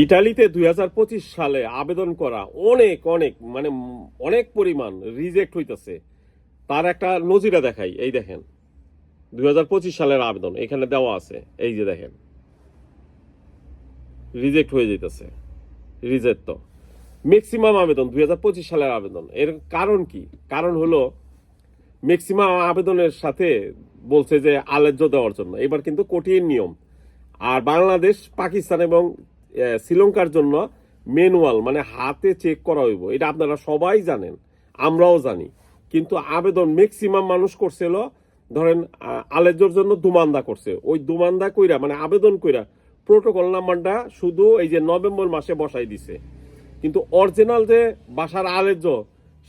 ইটালিতে দুই হাজার পঁচিশ সালে আবেদন করা অনেক অনেক মানে অনেক পরিমাণ রিজেক্ট হইতেছে। তার একটা নজিরা দেখাই, এই দেখেন। দু হাজার পঁচিশ সালের আবেদন, এখানে দেওয়া আছে, এই যে দেখেন। রিজেক্ট হয়ে যেতেছে রিজেক্ট তো। ম্যাক্সিমাম আবেদন, দুই হাজার পঁচিশ সালের আবেদন। এর কারণ কি? কারণ হলো ম্যাক্সিমাম আবেদনের সাথে বলছে যে আলেজ্য দেওয়ার জন্য। এবার কিন্তু কঠিন নিয়ম। আর বাংলাদেশ, পাকিস্তান এবং শ্রীলঙ্কার জন্য ম্যানুয়াল মানে হাতে চেক করা হইব। এটা আপনারা সবাই জানেন আমরাও জানি। কিন্তু আবেদন ম্যাক্সিমাম মানুষ করছিল ধরেন আহ, আলেজ্যর জন্য দুমান্দা করছে। ওই দুমান্দা কইরা মানে আবেদন কইরা প্রোটোকল নাম্বারটা শুধু এই যে নভেম্বর মাসে বসাই দিছে। কিন্তু অরিজিনাল যে বাসার আলেজ্য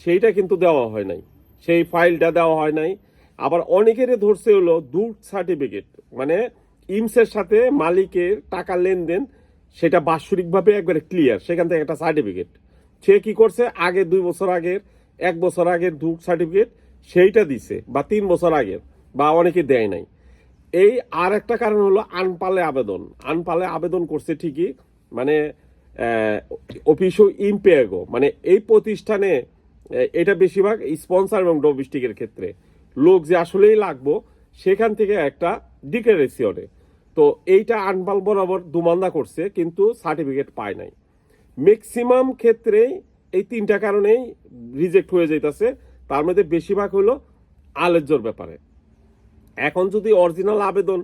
সেইটা কিন্তু দেওয়া হয় নাই। সেই ফাইলটা দেওয়া হয় নাই। আবার অনেকেরই ধরছে হলো দুধ সার্টিফিকেট মানে ইমসের সাথে মালিকের টাকা লেনদেন সেটা বাৎসরিকভাবে একবারে ক্লিয়ার সেখান থেকে একটা সার্টিফিকেট সে কি করছে? আগে দুই বছর আগের, এক বছর আগের দুধ সার্টিফিকেট সেইটা দিছে, বা তিন বছর আগের, বা অনেকে দেয় নাই। এই আর একটা কারণ হলো আনপালে আবেদন। আনপালে আবেদন করছে ঠিকই মানে অফিসও ইম্পেগো মানে এই প্রতিষ্ঠানে এটা বেশিরভাগ স্পন্সর এবং ডোমেস্টিকের ক্ষেত্রে। লোক যে আসলেই লাগবো, সেখান থেকে একটা ডিক্লারেশনে তো এইটা আনপাল বরাবর দুমান্দা করছে, কিন্তু সার্টিফিকেট পায় নাই। ম্যাক্সিমাম ক্ষেত্রেই এই তিনটা কারণেই রিজেক্ট হয়ে যাইতেছে। তার মধ্যে বেশিরভাগ হলো আলেজ্জর ব্যাপারে। এখন যদি অরিজিনাল আবেদন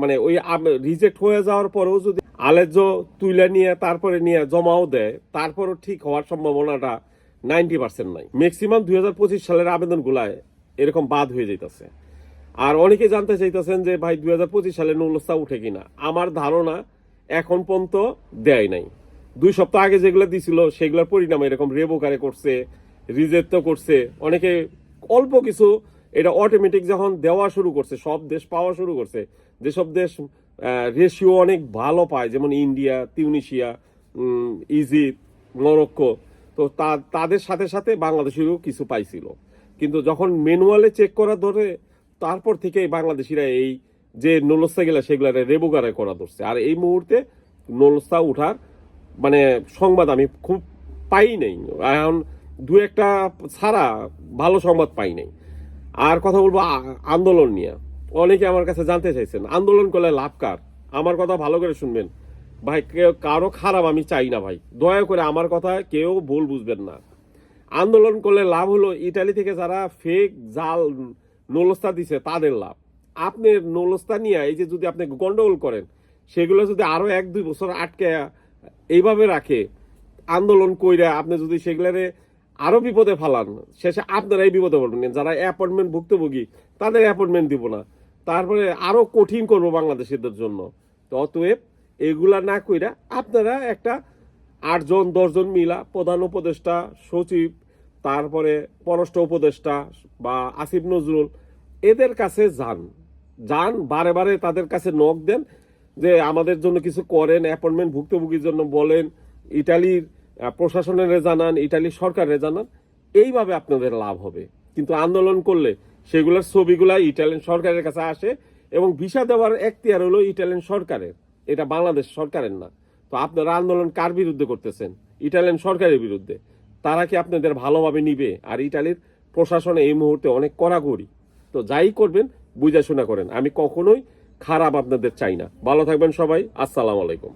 মানে ওই রিজেক্ট হয়ে যাওয়ার পরেও যদি আলেজ্য তুলে নিয়ে, তারপরে নিয়ে জমাও দেয়, তারপরও ঠিক হওয়ার সম্ভাবনাটা নাইনটি পার্সেন্ট নাই। ম্যাক্সিমাম দুই হাজার পঁচিশ সালের আবেদনগুলায় এরকম বাদ হয়ে যাইতেছে। আর অনেকে জানতে চাইতেছেন যে ভাই দুই হাজার পঁচিশ সালে নুলস্তা উঠে কিনা। আমার ধারণা এখন পর্যন্ত দেয় নাই। দুই সপ্তাহ আগে যেগুলো দিছিল, সেগুলোর পরিণাম এরকম রেবোকারে করছে, রিজেক্ট করছে। অনেকে অল্প কিছু, এটা অটোমেটিক যখন দেওয়া শুরু করছে, সব দেশ পাওয়া শুরু করছে, যেসব দেশ রেশিও অনেক ভালো পায়, যেমন ইন্ডিয়া, তিউনিশিয়া ইজিপ্ট, মরক্কো, তো তা- তাদের সাথে সাথে বাংলাদেশেরও কিছু পাইছিল। কিন্তু যখন ম্যানুয়ালে চেক করা ধরে তারপর থেকে বাংলাদেশিরা এই যে নলস্তা গেলা সেগুলা রেবুগারে করা ধরছে। আর এই মুহূর্তে নলস্তা উঠার মানে সংবাদ আমি খুব পাই নাই। এখন দু একটা ছাড়া ভালো সংবাদ পাই নাই। আর কথা বলব আন্দোলন নিয়ে। অনেকে আমার কাছে জানতে চাইছেন, আন্দোলন করলে লাভ কার? আমার কথা ভালো করে শুনবেন। ভাই কারও খারাপ আমি চাই না ভাই। দয়া করে আমার কথা কেউ ভুল বুঝবেন না। আন্দোলন করলে লাভ হলো ইটালি থেকে যারা ফেক জাল নলস্তা দিছে, তাদের লাভ। আপনি নলস্তা নিয়ে এই যে যদি আপনি গন্ডগোল করেন, সেগুলো যদি আরও এক, দুই বছর আটকে এইভাবে রাখে, আন্দোলন কইরা আপনি যদি সেগুলারে আরও বিপদে ফালান, শেষে আপনারাই বিপদে পড়বেন। যারা অ্যাপয়েন্টমেন্ট ভুক্তভোগী, তাদের অ্যাপয়েন্টমেন্ট দিব না। তারপরে আরও কঠিন করব বাংলাদেশিদের জন্য। তো অতএব এগুলা না কইরা আপনারা একটা আটজন, দশজন মিলা প্রধান উপদেষ্টা, সচিব তারপরে পররাষ্ট্র উপদেষ্টা বা আসিফ নজরুল, এদের কাছে যান। যান, বারে বারে তাদের কাছে নখ দেন যে আমাদের জন্য কিছু করেন অ্যাপয়েন্টমেন্ট ভুক্তভোগীর জন্য বলেন, ইটালির প্রশাসনের জানান, ইটালির সরকারের জানান, এইভাবে আপনাদের লাভ হবে। কিন্তু আন্দোলন করলে সেগুলোর ছবিগুলা ইটালিয়ান সরকারের কাছে আসে এবং ভিসা দেওয়ার এখতিয়ার হলো ইটালিয়ান সরকারের। এটা বাংলাদেশ সরকারের না। তো আপনারা আন্দোলন কার বিরুদ্ধে করতেছেন? ইটালিয়ান সরকারের বিরুদ্ধে। তারা কি আপনাদের ভালোভাবে নিবে? আর ইটালির প্রশাসনে এই মুহূর্তে অনেক কড়াকড়ি। তো যাই করবেন, বুঝাশোনা করেন। আমি কখনোই খারাপ আপনাদের চাই না। ভালো থাকবেন সবাই। আসসালামু আলাইকুম।